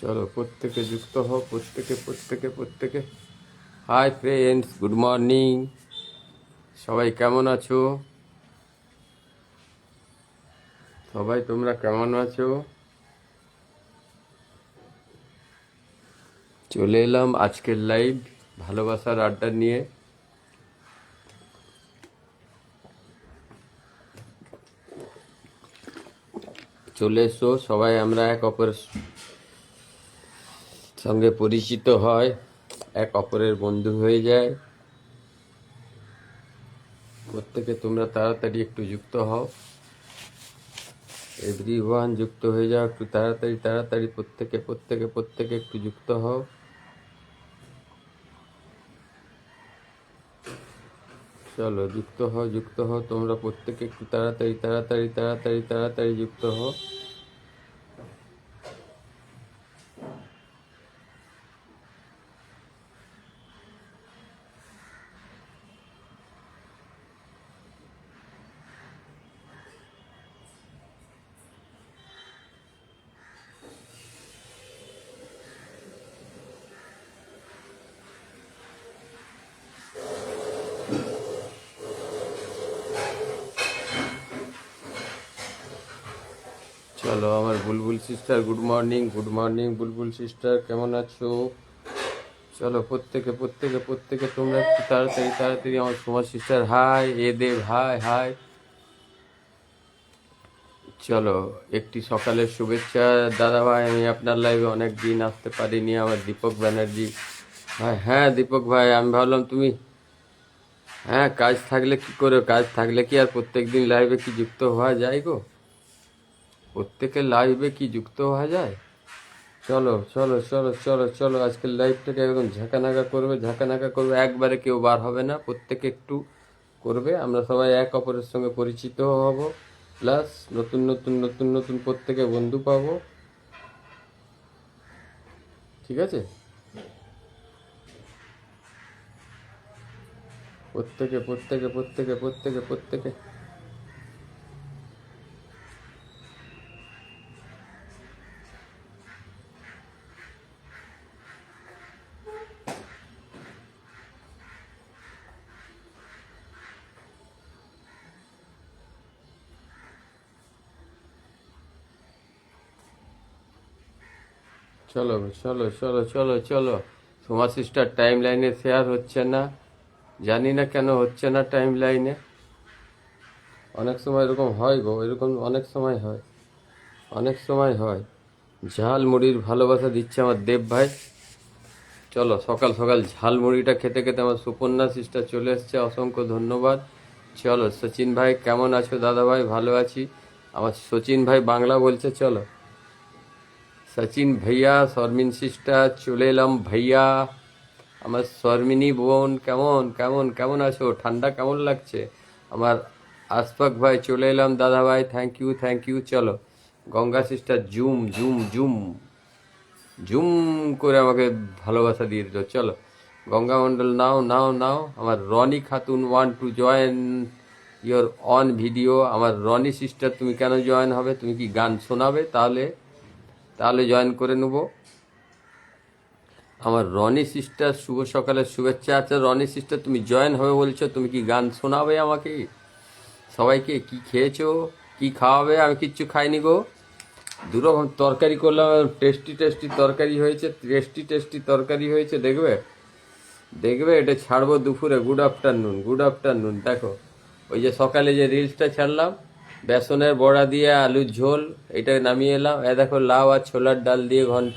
চলো, প্রত্যেকে যুক্ত হও, প্রত্যেকে প্রত্যেকে প্রত্যেকে। হাই ফ্রেন্ডস গুড মর্নিং সবাই কেমন আছো? সবাই তোমরা কেমন আছো? চলে এলাম আজকের লাইভ ভালোবাসার আড্ডা নিয়ে। চলে এসো, সবাই আমরা এক অপরের সঙ্গে পরিচিত হয়, এক অপরের বন্ধু হয়ে যায়। প্রত্যেকে তোমরা তাড়াতাড়ি একটু যুক্ত হও। এভরি ওয়ান যুক্ত হয়ে যাও, একটু তাড়াতাড়ি তাড়াতাড়ি, প্রত্যেকে প্রত্যেকে প্রত্যেকে একটু যুক্ত হও। চলো, যুক্ত হও যুক্ত হও, তোমরা প্রত্যেকে একটু তাড়াতাড়ি তাড়াতাড়ি তাড়াতাড়ি তাড়াতাড়ি যুক্ত হও। চলো, আমার Bulbul sister good morning good morning Bulbul sister কেমন আছো? চলো, প্রত্যেকে প্রত্যেকে প্রত্যেকে, তোমরা একটু তাড়াতাড়ি তাড়াতাড়ি আমার সমাজ সিস্টার হাই এ দেব হাই হাই চলো, একটি সকালের শুভেচ্ছা। দাদা ভাই আমি আপনার লাইভে অনেক দিন আসতে পারিনি, আমার দীপক ব্যানার্জি। ভাই হ্যাঁ দীপক ভাই, আমি ভাবলাম তুমি হ্যাঁ কাজ থাকলে কি করে? কাজ থাকলে কি আর প্রত্যেক দিন লাইভে কি যুক্ত হওয়া যায় গো? প্রত্যেকের লাইভে কি যুক্ত হওয়া যায়? চলো চলো চলো চলো চলো, আজকের লাইভটাকে একদম ঝাঁকানাকা করবে ঝাঁকানাকা করবে, একবারে কেউ বার হবে না, প্রত্যেকে একটু করবে, আমরা সবাই এক অপরের সঙ্গে পরিচিত হব প্লাস নতুন নতুন নতুন নতুন প্রত্যেকে বন্ধু পাবো। ঠিক আছে? প্রত্যেকে প্রত্যেকে প্রত্যেকে প্রত্যেকে প্রত্যেকে চলো চলো চলো চলো চলো। তোমার সিস্টার টাইম লাইনে শেয়ার হচ্ছে না। জানি না কেন হচ্ছে না টাইম লাইনে অনেক সময় এরকম হয় গো, এরকম অনেক সময় হয়। অনেক সময় হয়। ঝাল মুড়ির ভালোবাসা দিচ্ছে আমার দেব ভাই। চলো, সকাল সকাল ঝাল মুড়িটা খেতে খেতে আমার সুপর্ণা সিস্টার চলে এসছে, অসংখ্য ধন্যবাদ। চলো, সচিন ভাই, কেমন আছো দাদা ভাই? ভালো আছি। আমার সচিন ভাই বাংলা বলছে, চলো। সচিন ভাইয়া শর্মিন সিস্টার চলে এলাম ভাইয়া আমার শর্মিনী বোন কেমন কেমন কেমন আছো ঠান্ডা কেমন লাগছে আমার আশফাক ভাই চলে এলাম দাদা ভাই থ্যাংক ইউ থ্যাংক ইউ চলো Ganga sister zoom zoom zoom zoom করে আমাকে ভালোবাসা দিয়ে দিল চলো গঙ্গা মণ্ডল নাও নাও নাও আমার Roni Khatun one two join your on video আমার রনি সিস্টার তুমি কেন জয়েন হবে তুমি কি গান শোনাবে তাহলে তাহলে জয়েন করে নেব। আমার রনি সিস্টার, শুভ সকালের শুভেচ্ছা আছে। রনি সিস্টার, তুমি জয়েন হবে বলছো, তুমি কি গান শোনাবে আমাকে? সবাইকে কি খেয়েছো? কি খাওয়াবে? আমি কিচ্ছু খাইনি গো। দুরকম তরকারি করলাম টেস্টি টেস্টি তরকারি হয়েছে। টেস্টি টেস্টি তরকারি হয়েছে, দেখবে? দেখবে, এটা ছাড়বো দুপুরে। গুড আফটারনুন গুড আফটারনুন দেখো, ওই যে সকালে যে রিলসটা ছাড়লাম বেসনের বড়া দিয়ে আলুর ঝোল এটা নামিয়ে এলাম। এ দেখো লাউ আর ছোলার ডাল দিয়ে ঘন্ট।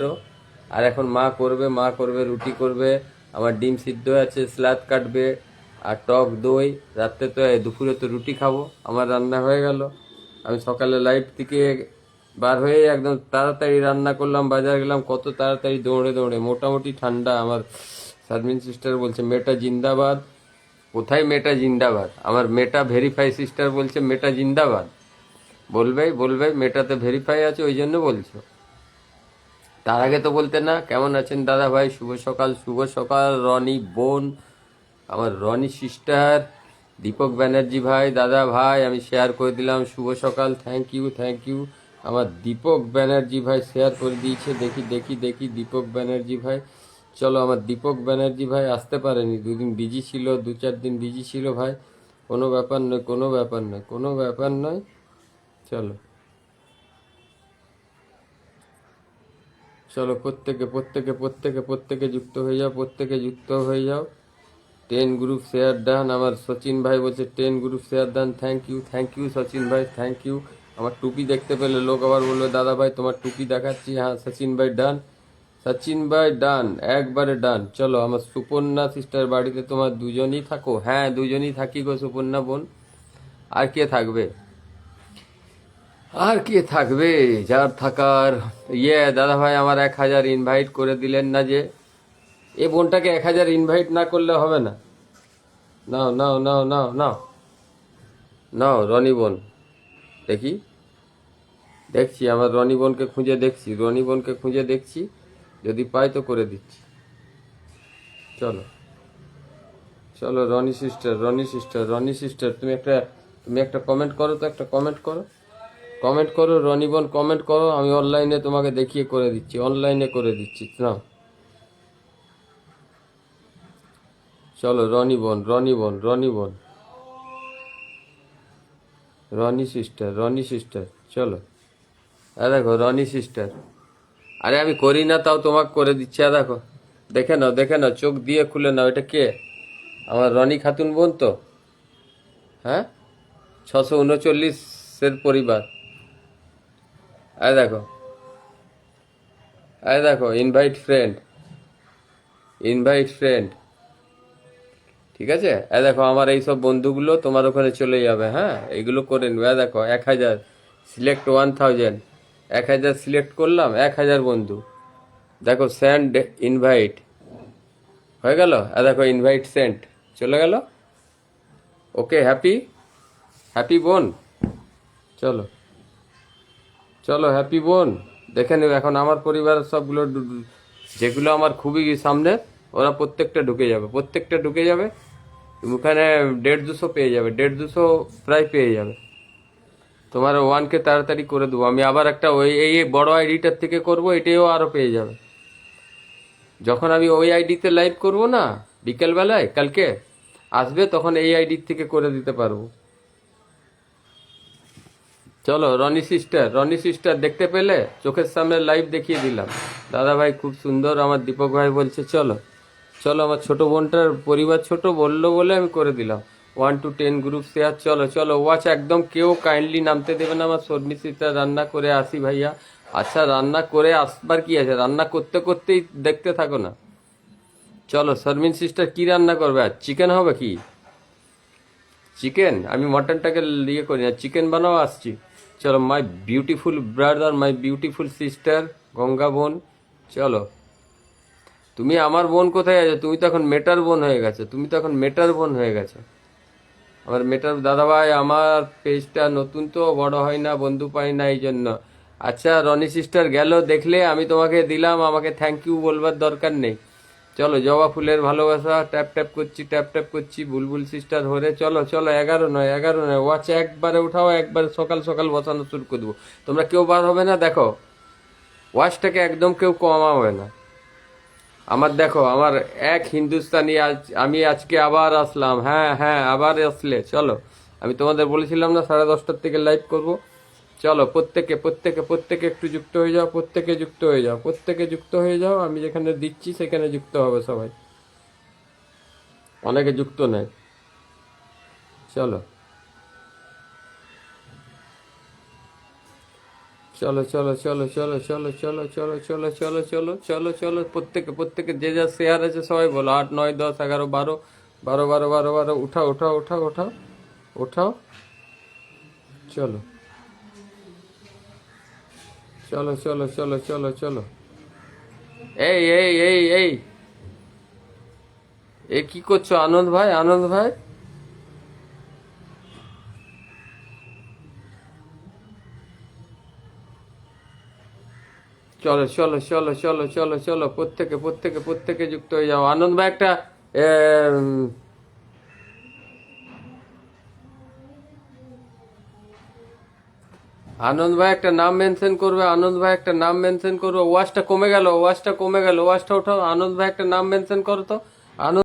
আর এখন মা করবে মা করবে, রুটি করবে, আমার ডিম সিদ্ধ আছে স্লাদ কাটবে, আর টক দই। রাত্রে তো দুপুরে তো রুটি খাব, আমার রান্না হয়ে গেল। আমি সকালে লাইট থেকে বার হয়ে একদম তাড়াতাড়ি রান্না করলাম, বাজার গেলাম, কত তাড়াতাড়ি দৌড়ে দৌড়ে। মোটামুটি ঠান্ডা, আমার শারমিন সিস্টার বলছে মেটা জিন্দাবাদ। কোথায় মেটা জিন্দাবাদ? আমার মেটা ভেরিফাই সিস্টার বলছে, মেটা জিন্দাবাদ। বলবে বলবে মেটাতে ভেরিফাই আছে, ওই জন্য বলছো। তার আগে তো বলতে না, কেমন আছেন দাদা ভাই? শুভ সকাল শুভ সকাল, রনি বোন, আমার রনি সিস্টার দীপক ব্যানার্জি ভাই, দাদা ভাই, আমি শেয়ার করে দিলাম, শুভ সকাল থ্যাংক ইউ থ্যাংক ইউ আমার দীপক ব্যানার্জি ভাই শেয়ার করে দিয়েছে, দেখি দেখি দেখি, দীপক ব্যানার্জি ভাই। চলো, আমার দীপক ব্যানার্জি ভাই আসতে পারেনি। দুদিন বিজি ছিল, দু চার দিন বিজি ছিল ভাই। কোনো ব্যাপার নয়, কোনো ব্যাপার নয়, কোনো ব্যাপার নয়। চলো। চলো, প্রত্যেকে প্রত্যেকে প্রত্যেকে প্রত্যেকে যুক্ত হয়ে যাও, প্রত্যেকে যুক্ত হয়ে যাও। টেন গ্রুপ শেয়ার ডান আমার সচিন ভাই বলছে ten group share done thank you thank you Sachin ভাই থ্যাংক ইউ আমার টুপি দেখতে পেলে লোক আবার বলল দাদা ভাই, তোমার টুপি দেখাচ্ছি। হ্যাঁ সচিন ভাই ডান সচিন ভাই ডান একবারে ডান চলো, আমার সুপর্ণা সিস্টার বাড়িতে তোমার দুজনই থাকো। হ্যাঁ দুজনই থাকি গো সুপর্ণা বোন। আর কে থাকবে? আর কে থাকবে? যার থাকার ইয়ে দাদা ভাই আমার এক হাজার ইনভাইট করে দিলেন না যে। এ বোনটাকে এক হাজার ইনভাইট না করলে হবে না। নাও নাও নাও নাও নাও। নাও, রনি বোন। দেখি। দেখছি, আমার রনি বোনকে খুঁজে দেখছি। রনি বোনকে খুঁজে দেখছি। যদি পাই তো করে দিচ্ছি। চলো। চলো, Roni sister Roni sister Roni sister তুমি একটা তুমি একটা কমেন্ট করো তো, একটা কমেন্ট করো। কমেন্ট করো, রনি বোন কমেন্ট করো, আমি অনলাইনে তোমাকে দেখিয়ে করে দিচ্ছি অনলাইনে করে দিচ্ছি না চলো, রনি বোন রনি বোন রনি বোন। রনি সিস্টার রনি সিস্টার চলো। আরে দেখো, রনি সিস্টার আরে আমি করি না, তাও তোমাকে করে দিচ্ছি। দেখো, দেখে নাও দেখে নাও, চোখ দিয়ে খুলে নাও, এটা কে? আমার রনি খাতুন বোন তো? হ্যাঁ? ছশো উনচল্লিশের পরিবার। আরে দেখো আরে দেখো ইনভাইট ফ্রেন্ড ইনভাইট ফ্রেন্ড ঠিক আছে? এ দেখো, আমার এই সব বন্ধুগুলো তোমার ওখানে চলে যাবে হ্যাঁ? এইগুলো করে নেবে। দেখো, এক হাজার সিলেক্ট ওয়ান থাউজেন্ড এক হাজার সিলেক্ট করলাম, এক হাজার বন্ধু। দেখো সেন্ড ইনভাইট হয়ে গেল? এ দেখো ইনভাইট সেন্ট চলে গেল? ওকে হ্যাপি হ্যাপি বোন? চলো। চলো হ্যাপি বোন। দেখে নেবে এখন আমার পরিবারের সবগুলো যেগুলো আমার খুবই সামনে, ওরা প্রত্যেকটা ঢুকে যাবে। প্রত্যেকটা ঢুকে যাবে ওখানে দেড় দুশো পেয়ে যাবে, দেড় দুশো প্রায় পেয়ে যাবে। তোমার ওয়ানকে তাড়াতাড়ি করে দেবো। আমি আবার একটা ওই, এই বড় আইডিটার থেকে করব এটাও আরও পেয়ে যাবে। যখন আমি ওই আইডিতে লাইভ করব না, বিকেলবেলায়, কালকে, আসবে তখন এই আইডির থেকে করে দিতে পারব। চলো, রনি সিস্টার রনি সিস্টার দেখতে পেলে? চোখের সামনে লাইভ দেখিয়ে দিলাম। দাদা ভাই খুব সুন্দর, আমার দীপক ভাই বলছে, চলো। চলো, আমার ছোট বোনটার পরিবার ছোট, বলল বলে আমি করে দিলাম। One two ten group share চলো চলো ওয়াচ একদম কেউ কাইন্ডলি নামতে দেবে না, আমার শর্মি সিস্টার রান্না করে আসি ভাইয়া। আচ্ছা রান্না করে আসবার কি আছে? রান্না করতে করতেই দেখতে থাকো না। চলো শর্মিন সিস্টার কি রান্না করবে? আর চিকেন হবে কি? চিকেন আমি মটনটাকে ইয়ে করি না চিকেন বানাও, আসছি। চলো my beautiful brother my beautiful sister Ganga বোন, চলো। তুমি আমার বোন কোথায় আছো? তুমি তো এখন মেটার বোন হয়ে গেছো, তুমি তো এখন মেটার বোন হয়ে গেছো। আমার মেটার দাদাভাই আমার পেজটা নতুন তো, বড় হয় না, বন্ধু পাই না, এই জন্য। আচ্ছা রনি সিস্টার গেল, দেখলে আমি তোমাকে দিলাম, আমাকে থ্যাংক ইউ বলবার দরকার নেই। চলো, জবা ফুলের ভালোবাসা ট্যাপ ট্যাপ করছি ট্যাপ ট্যাপ করছি, বুলবুল সিস্টার হরে, চলো চলো, এগারো নয় এগারো নয় ওয়াচ একবারে উঠাও, একবারে সকাল সকাল বসানো শুরু করে দেবো। তোমরা কেউ বার হবে না, দেখো। ওয়াচটাকে একদম কেউ কমা হবে না। আমার দেখো, আমার এক হিন্দুস্তানি আজ, আমি আজকে আবার আসলাম। হ্যাঁ হ্যাঁ আবার আসলে, চলো। আমি তোমাদের বলেছিলাম না, সাড়ে দশটার থেকে লাইভ করব। চলো, প্রত্যেকে প্রত্যেকে প্রত্যেকে একটু যুক্ত হয়ে যাও, প্রত্যেকে যুক্ত হয়ে যাও, প্রত্যেকে যুক্ত হয়ে যাও, আমি যেখানে দিচ্ছি সেখানে যুক্ত হবে সবাই। অনেকে যুক্ত নেয় চলো। চলো চলো চলো চলো চলো চলো চলো চলো চলো চলো চলো চলো প্রত্যেকে প্রত্যেকে যে যা শেয়ার আছে সবাই বলো আট নয় দশ এগারো বারো বারো বারো বারো বারো উঠাও উঠাও উঠাও উঠাও উঠাও চলো চলো চলো চলো চলো চলো এই এই এই এই এ কি করছ আনন্দ ভাই আনন্দ ভাই চলো চলো চলো চলো চলো চলো, প্রত্যেকে প্রত্যেকে প্রত্যেকে যুক্ত হয়ে যাও। আনন্দ ভাই, একটা আনন্দ ভাই, একটা নাম মেনশন করবে, আনন্দ ভাই, একটা নাম মেনশন করবে। ওয়াশটা কমে গেল ওয়াশটা কমে গেল ওয়াশটা ওঠাও। আনন্দ ভাই, একটা নাম মেনশন করো তো। আনন্দ